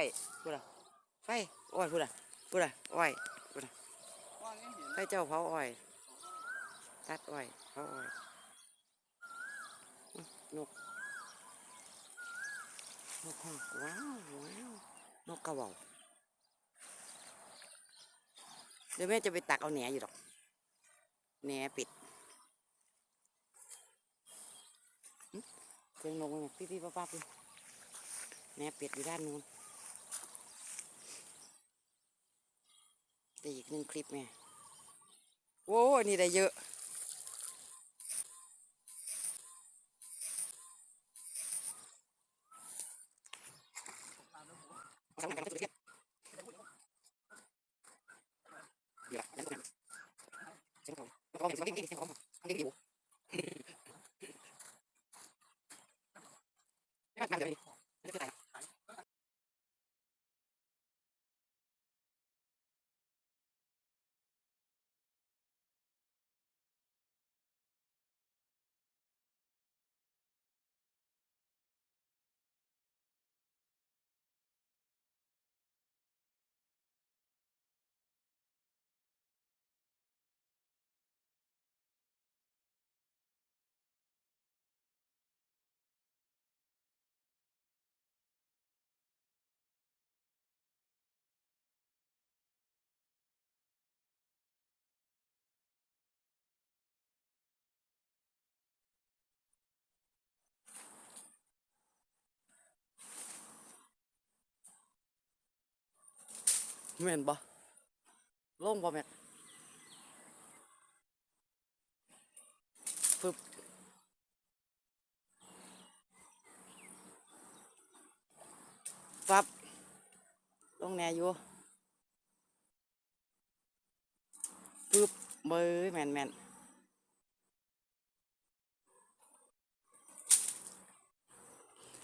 อยพูดอะไฟอ้อยพูดอะพูดอะอ้อยพูดอะไงเห็นไฟเจ้าเผาอ้อย ตัดอ้อยเผาอ้อยนกนกห้องว้าวว้าวนกกระเหว่าเดี๋ยวแม่จะไปตักเอาแหนอยู่ดอกแหนปิดอื้อเสียงนกมันพี่พี่ป้าป้าพี่แหนปิดอยู่ด้านนู้น ต่อีกหนึ่งคลิปแม่โว้อันนี่ได้เยอะ แม่นบ่ลงบ่แม่นปึ๊บปับลงแน่อยู่ปึ๊บเบยแม่นแม่น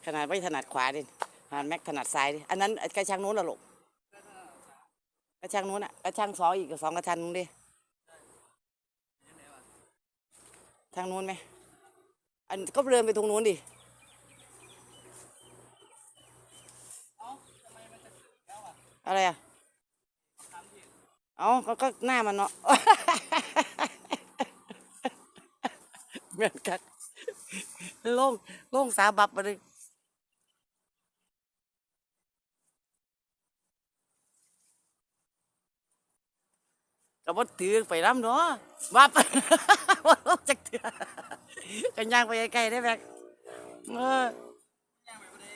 ขนาดไม่ถนัดขวาดิขนาดแม็กถนัดซ้ายดิ อันนั้นกระชังนู้นเหลูก กระชังนู้นอะกระชังสองอีกกับสองกระชังนู้นดิทางนู้นไหมอันก็เดินไปตรงนู้นดิอะไรอะเอาก็ก็หน้ามันเนาะเหมือนกันลงลงสาบับมาเลย ก็บ่ถือไปน้ำเนาะวับบ่ลงจากเถื่อกันย่างไปไกลๆได้แบกเออย่างไปบ่ได้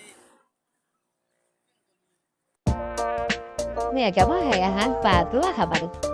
แม่ก็บ่ให้อาหารปลาตัวค่ะบัดนี้